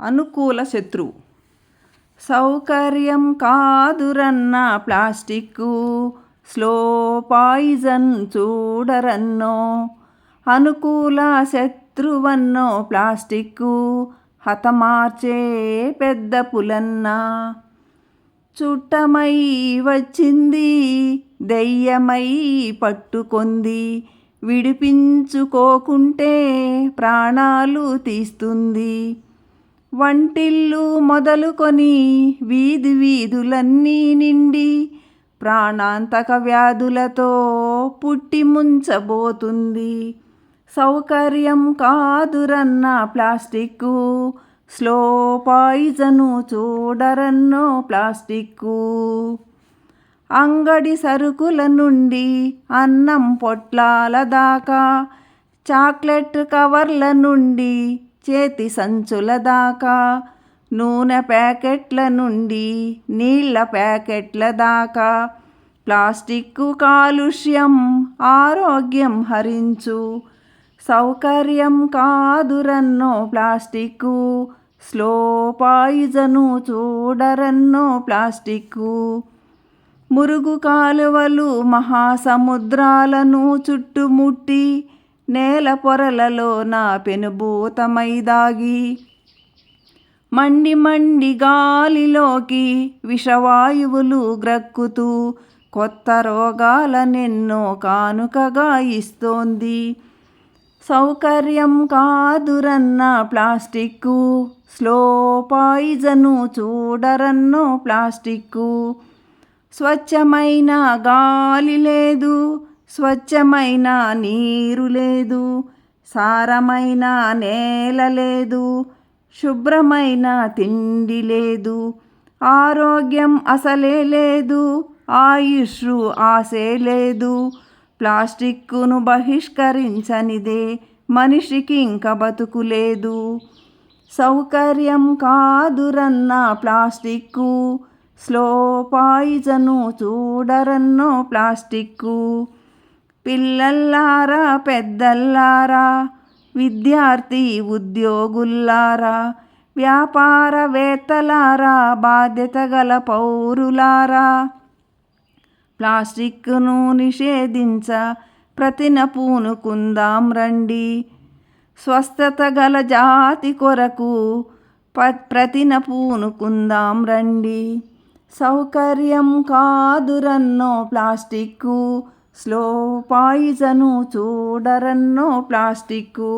అనుకూల శత్రువు సౌకర్యం కాదురన్న ప్లాస్టిక్కు స్లో పాయిజన్ చూడరన్నో అనుకూల శత్రువన్నో ప్లాస్టిక్కు హతమార్చే పెద్ద పులన్న. చుట్టమై వచ్చింది దెయ్యమై పట్టుకొంది విడిపించుకోకుంటే ప్రాణాలు తీస్తుంది. వంటిల్లు మొదలుకొని వీధి వీధులన్నీ నిండి ప్రాణాంతక వ్యాధులతో పుట్టి ముంచబోతుంది. సౌకర్యం కాదురన్న ప్లాస్టిక్కు స్లో పాయిజను చూడరన్నో ప్లాస్టిక్కు. అంగడి సరుకుల నుండి అన్నం పొట్లాల దాకా చాక్లెట్ కవర్ల నుండి చేతి సంచుల దాకా నూనె ప్యాకెట్ల నుండి నీళ్ళ ప్యాకెట్ల దాకా ప్లాస్టిక్ కాలుష్యం ఆరోగ్యం హరించు. సౌకర్యం కాదురన్నో ప్లాస్టిక్కు స్లో పాయిజను చూడరన్నో ప్లాస్టిక్కు. మురుగు కాలువలు మహాసముద్రాలను చుట్టుముట్టి నేల పొరలలో నా పెనుభూతమై దాగి మండి మండి గాలిలోకి విషవాయువులు గ్రక్కుతూ కొత్త రోగాలనెన్నో కానుకగా ఇస్తోంది. సౌకర్యం కాదురన్న ప్లాస్టిక్కు స్లో పాయిజను చూడరన్నో ప్లాస్టిక్కు. స్వచ్ఛమైన గాలి లేదు స్వచ్ఛమైన నీరు లేదు సారమైన నేల లేదు శుభ్రమైన తిండి లేదు ఆరోగ్యం అసలే లేదు ఆయుష్ ఆశే లేదు ప్లాస్టిక్ను బహిష్కరించనిదే మనిషికి ఇంక బతుకు లేదు. సౌకర్యం కాదురన్న ప్లాస్టిక్కు స్లో పాయిజను చూడరన్నో ప్లాస్టిక్కు పిల్లల్లారా పెద్దల్లారా విద్యార్థి ఉద్యోగుల్లారా వ్యాపారవేత్తలారా బాధ్యత గల పౌరులారా. ప్లాస్టిక్ను నిషేధించ ప్రతిన పూనుకుందాం రండి. స్వస్థత గల జాతి కొరకు ప ప్రతిన పూనుకుందాం రండి. సౌకర్యం కాదురన్నో ప్లాస్టిక్కు స్లో పాయిజను చూడరన్నో ప్లాస్టిక్కు.